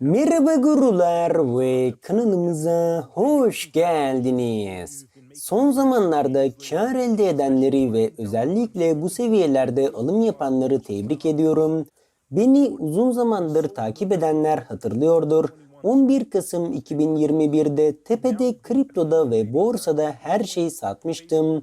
Merhaba gurular ve kanalımıza hoş geldiniz. Son zamanlarda kar elde edenleri ve özellikle bu seviyelerde alım yapanları tebrik ediyorum. Beni uzun zamandır takip edenler hatırlıyordur. 11 Kasım 2021'de tepede kriptoda ve borsada her şeyi satmıştım.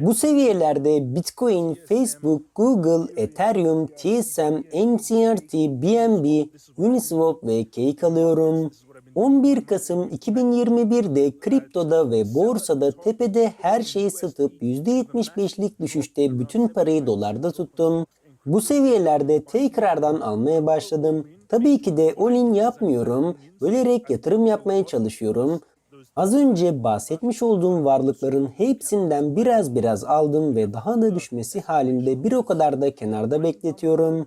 Bu seviyelerde Bitcoin, Facebook, Google, Ethereum, TSM, NCRT, BNB, Uniswap ve Cake alıyorum. 11 Kasım 2021'de kriptoda ve borsada tepede her şeyi satıp %75'lik düşüşte bütün parayı dolarda tuttum. Bu seviyelerde tekrardan almaya başladım. Tabii ki de all-in yapmıyorum. Bölerek yatırım yapmaya çalışıyorum. Az önce bahsetmiş olduğum varlıkların hepsinden biraz biraz aldım ve daha da düşmesi halinde bir o kadar da kenarda bekletiyorum.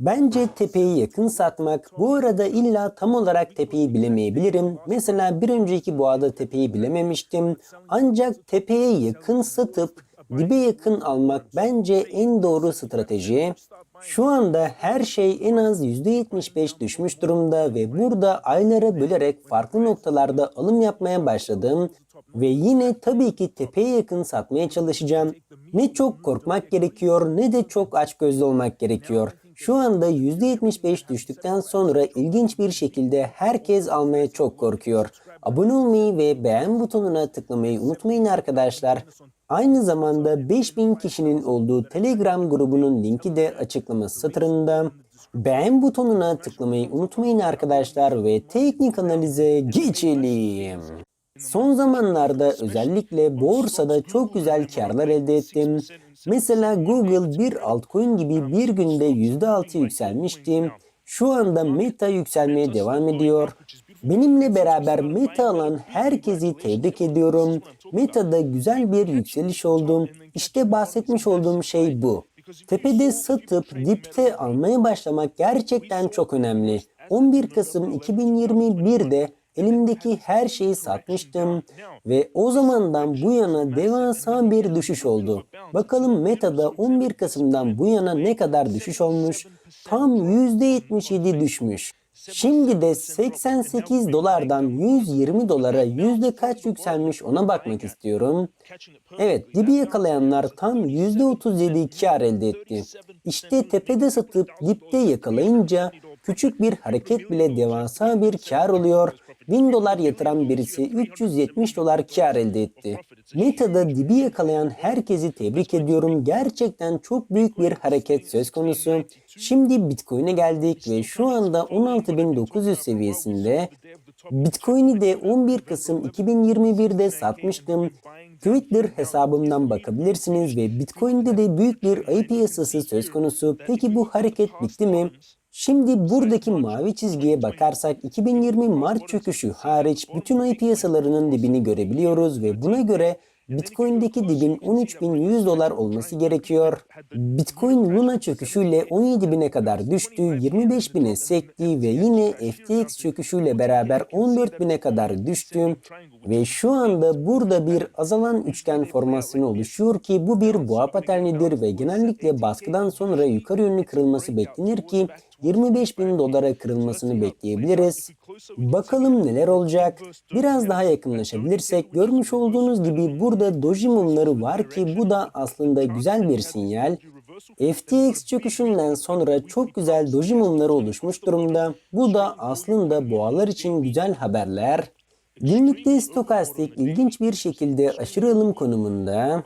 Bence tepeyi yakın satmak, bu arada illa tam olarak tepeyi bilemeyebilirim. Mesela bir önceki boğada tepeyi bilememiştim. Ancak tepeye yakın satıp dibe yakın almak bence en doğru strateji. Şu anda her şey en az %75 düşmüş durumda ve burada aylara bölerek farklı noktalarda alım yapmaya başladım ve yine tabii ki tepeye yakın satmaya çalışacağım. Ne çok korkmak gerekiyor ne de çok açgözlü olmak gerekiyor. Şu anda %75 düştükten sonra ilginç bir şekilde herkes almaya çok korkuyor. Abone olmayı ve beğen butonuna tıklamayı unutmayın arkadaşlar. Aynı zamanda 5000 kişinin olduğu Telegram grubunun linki de açıklama satırında. Beğen butonuna tıklamayı unutmayın arkadaşlar ve teknik analize geçelim. Son zamanlarda özellikle borsada çok güzel karlar elde ettim. Mesela Google bir altcoin gibi bir günde %6 yükselmişti. Şu anda Meta yükselmeye devam ediyor. Benimle beraber Meta alan herkesi tebrik ediyorum. Meta'da güzel bir yükseliş oldu. İşte bahsetmiş olduğum şey bu. Tepede satıp dipte almaya başlamak gerçekten çok önemli. 11 Kasım 2021'de elimdeki her şeyi satmıştım ve o zamandan bu yana devasa bir düşüş oldu. Bakalım Meta'da 11 Kasım'dan bu yana ne kadar düşüş olmuş? Tam %77 düşmüş. Şimdi de 88 dolardan 120 dolara yüzde kaç yükselmiş ona bakmak istiyorum. Evet dibi yakalayanlar tam %37 kar elde etti. İşte tepede satıp dipte yakalayınca küçük bir hareket bile devasa bir kar oluyor. 1000 dolar yatıran birisi 370 dolar kar elde etti. Meta'da dibi yakalayan herkesi tebrik ediyorum. Gerçekten çok büyük bir hareket söz konusu. Şimdi Bitcoin'e geldik ve şu anda 16.900 seviyesinde. Bitcoin'i de 11 Kasım 2021'de satmıştım. Twitter hesabımdan bakabilirsiniz ve Bitcoin'de de büyük bir ayı piyasası söz konusu. Peki bu hareket bitti mi? Şimdi buradaki mavi çizgiye bakarsak 2020 Mart çöküşü hariç bütün ay piyasalarının dibini görebiliyoruz ve buna göre Bitcoin'deki dibin 13.100 dolar olması gerekiyor. Bitcoin Luna çöküşüyle 17.000'e kadar düştü, 25.000'e sekti ve yine FTX çöküşüyle beraber 14.000'e kadar düştü. Ve şu anda burada bir azalan üçgen formasyonu oluşuyor ki bu bir boğa paternidir ve genellikle baskıdan sonra yukarı yönlü kırılması beklenir ki 25 bin dolara kırılmasını bekleyebiliriz. Bakalım neler olacak. Biraz daha yakınlaşabilirsek görmüş olduğunuz gibi burada doji mumları var ki bu da aslında güzel bir sinyal. FTX çöküşünden sonra çok güzel doji mumları oluşmuş durumda. Bu da aslında boğalar için güzel haberler. Günlükte stokastik ilginç bir şekilde aşırı alım konumunda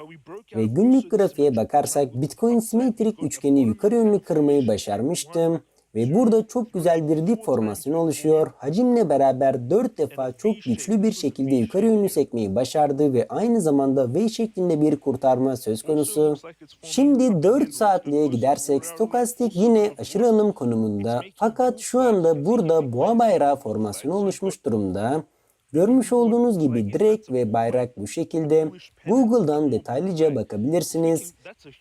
ve günlük grafiğe bakarsak Bitcoin simetrik üçgeni yukarı yönlü kırmayı başarmıştı. Ve burada çok güzel bir dip formasyonu oluşuyor. Hacimle beraber 4 defa çok güçlü bir şekilde yukarı yönlü sekmeyi başardı ve aynı zamanda V şeklinde bir kurtarma söz konusu. Şimdi 4 saatliğe gidersek stokastik yine aşırı alım konumunda. Fakat şu anda burada boğa bayrağı formasyonu oluşmuş durumda. Görmüş olduğunuz gibi direkt ve bayrak bu şekilde. Google'dan detaylıca bakabilirsiniz.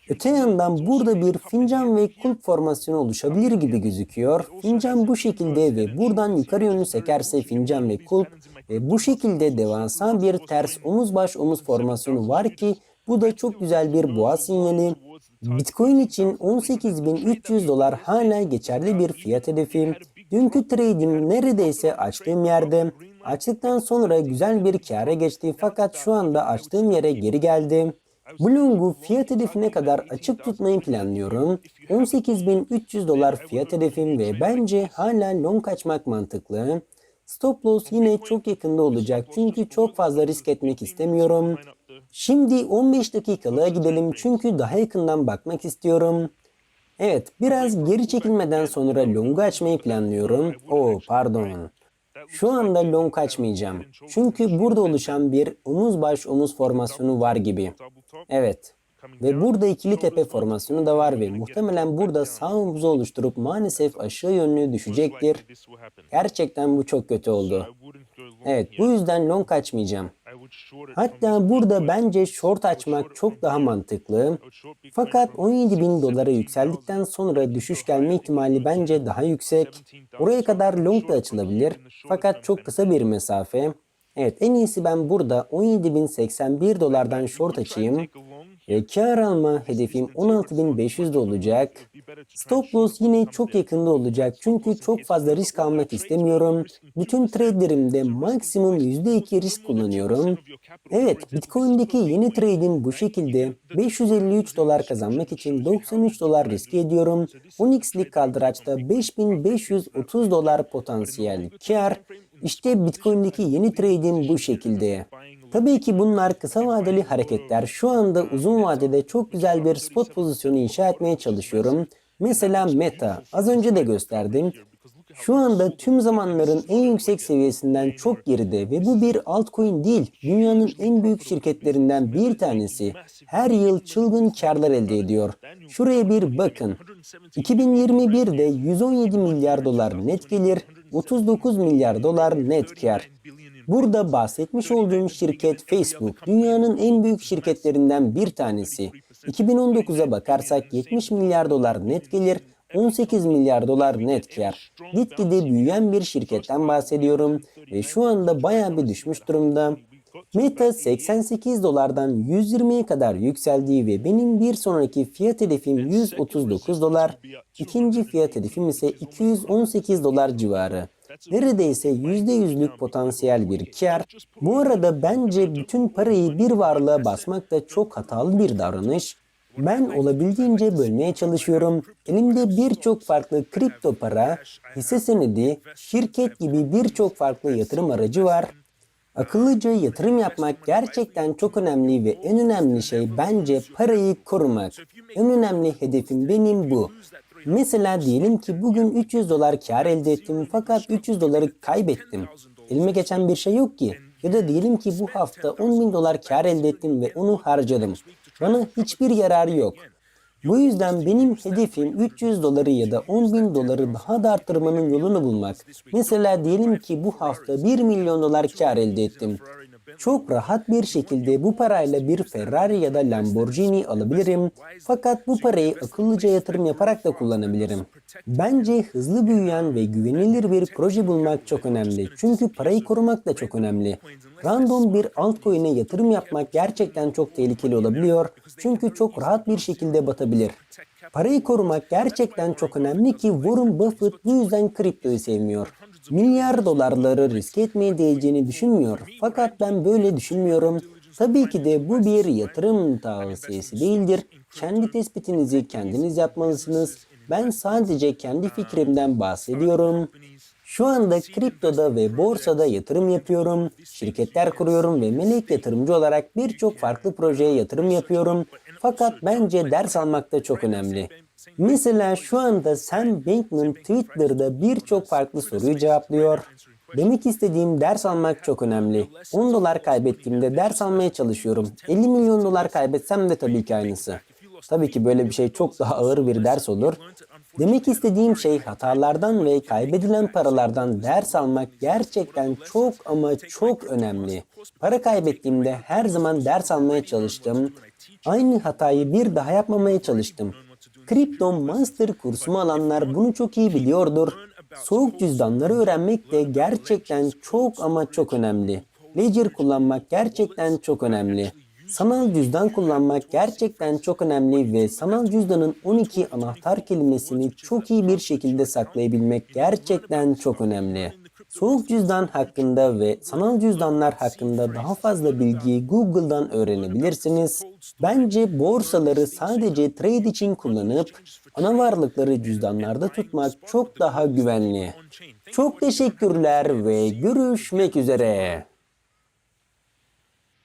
Öte yandan burada bir fincan ve kulp formasyonu oluşabilir gibi gözüküyor. Fincan bu şekilde ve buradan yukarı yönlü sekerse fincan ve kulp ve bu şekilde devasa bir ters omuz baş omuz formasyonu var ki bu da çok güzel bir boğa sinyali. Bitcoin için 18.300 dolar hala geçerli bir fiyat hedefi. Dünkü trade'im neredeyse açtığım yerde. Açtıktan sonra güzel bir kâra geçti fakat şu anda açtığım yere geri geldi. Bu longu fiyat hedefine kadar açık tutmayı planlıyorum. 18.300 dolar fiyat hedefim ve bence hala long açmak mantıklı. Stop loss yine çok yakında olacak çünkü çok fazla risk etmek istemiyorum. Şimdi 15 dakikalığa gidelim çünkü daha yakından bakmak istiyorum. Evet, biraz geri çekilmeden sonra longu açmayı planlıyorum. Oo, pardon. Şu anda long açmayacağım. Çünkü burada oluşan bir omuz baş omuz formasyonu var gibi. Evet. Ve burada ikili tepe formasyonu da var ve muhtemelen burada sağ omuzu oluşturup maalesef aşağı yönlü düşecektir. Gerçekten bu çok kötü oldu. Evet, bu yüzden long açmayacağım. Hatta burada bence short açmak çok daha mantıklı. Fakat 17 bin dolara yükseldikten sonra düşüş gelme ihtimali bence daha yüksek. Oraya kadar long da açılabilir. Fakat çok kısa bir mesafe. Evet en iyisi ben burada 17.081 dolardan short açayım. Ve kar alma hedefim 16.500 de olacak. Stop loss yine çok yakında olacak çünkü çok fazla risk almak istemiyorum. Bütün trade'lerimde maksimum %2 risk kullanıyorum. Evet, Bitcoin'deki yeni trade'im bu şekilde. 553 dolar kazanmak için 93 dolar risk ediyorum. Onyx'lik kaldıraçta 5530 dolar potansiyel kar. İşte Bitcoin'deki yeni trade'im bu şekilde. Tabii ki bunlar kısa vadeli hareketler. Şu anda uzun vadede çok güzel bir spot pozisyonu inşa etmeye çalışıyorum. Mesela Meta. Az önce de gösterdim. Şu anda tüm zamanların en yüksek seviyesinden çok geride ve bu bir altcoin değil. Dünyanın en büyük şirketlerinden bir tanesi. Her yıl çılgın karlar elde ediyor. Şuraya bir bakın. 2021'de 117 milyar dolar net gelir, 39 milyar dolar net kar. Burada bahsetmiş olduğum şirket Facebook, dünyanın en büyük şirketlerinden bir tanesi. 2019'a bakarsak 70 milyar dolar net gelir, 18 milyar dolar net kar. Gitgide büyüyen bir şirketten bahsediyorum ve şu anda bayağı bir düşmüş durumda. Meta 88 dolardan 120'ye kadar yükseldiği ve benim bir sonraki fiyat hedefim 139 dolar, ikinci fiyat hedefim ise 218 dolar civarı. Neredeyse %100'lük potansiyel bir kar. Bu arada bence bütün parayı bir varlığa basmak da çok hatalı bir davranış. Ben olabildiğince bölmeye çalışıyorum. Elimde birçok farklı kripto para, hisse senedi, şirket gibi birçok farklı yatırım aracı var. Akıllıca yatırım yapmak gerçekten çok önemli ve en önemli şey bence parayı korumak. En önemli hedefim benim bu. Mesela diyelim ki bugün 300 dolar kar elde ettim fakat 300 doları kaybettim. Elime geçen bir şey yok ki. Ya da diyelim ki bu hafta 10 bin dolar kar elde ettim ve onu harcadım. Bana hiçbir yararı yok. Bu yüzden benim hedefim 300 doları ya da 10 bin doları daha da arttırmanın yolunu bulmak. Mesela diyelim ki bu hafta 1 milyon dolar kar elde ettim. Çok rahat bir şekilde bu parayla bir Ferrari ya da Lamborghini alabilirim. Fakat bu parayı akıllıca yatırım yaparak da kullanabilirim. Bence hızlı büyüyen ve güvenilir bir proje bulmak çok önemli. Çünkü parayı korumak da çok önemli. Random bir altcoin'e yatırım yapmak gerçekten çok tehlikeli olabiliyor. Çünkü çok rahat bir şekilde batabilir. Parayı korumak gerçekten çok önemli ki Warren Buffett bu yüzden kriptoyu sevmiyor. Milyar dolarları riske etmeye değeceğini düşünmüyor. Fakat ben böyle düşünmüyorum. Tabii ki de bu bir yatırım tavsiyesi değildir. Kendi tespitinizi kendiniz yapmalısınız. Ben sadece kendi fikrimden bahsediyorum. Şu anda kriptoda ve borsada yatırım yapıyorum, şirketler kuruyorum ve melek yatırımcı olarak birçok farklı projeye yatırım yapıyorum. Fakat bence ders almak da çok önemli. Mesela şu anda Sam Bankman Twitter'da birçok farklı soruyu cevaplıyor. Demek istediğim ders almak çok önemli. 10 dolar kaybettiğimde ders almaya çalışıyorum. 50 milyon dolar kaybetsem de tabii ki aynısı. Tabii ki böyle bir şey çok daha ağır bir ders olur. Demek istediğim şey hatalardan ve kaybedilen paralardan ders almak gerçekten çok ama çok önemli. Para kaybettiğimde her zaman ders almaya çalıştım. Aynı hatayı bir daha yapmamaya çalıştım. Kripto Master kursumu alanlar bunu çok iyi biliyordur. Soğuk cüzdanları öğrenmek de gerçekten çok ama çok önemli. Ledger kullanmak gerçekten çok önemli. Sanal cüzdan kullanmak gerçekten çok önemli ve sanal cüzdanın 12 anahtar kelimesini çok iyi bir şekilde saklayabilmek gerçekten çok önemli. Soğuk cüzdan hakkında ve sanal cüzdanlar hakkında daha fazla bilgiyi Google'dan öğrenebilirsiniz. Bence borsaları sadece trade için kullanıp ana varlıkları cüzdanlarda tutmak çok daha güvenli. Çok teşekkürler ve görüşmek üzere.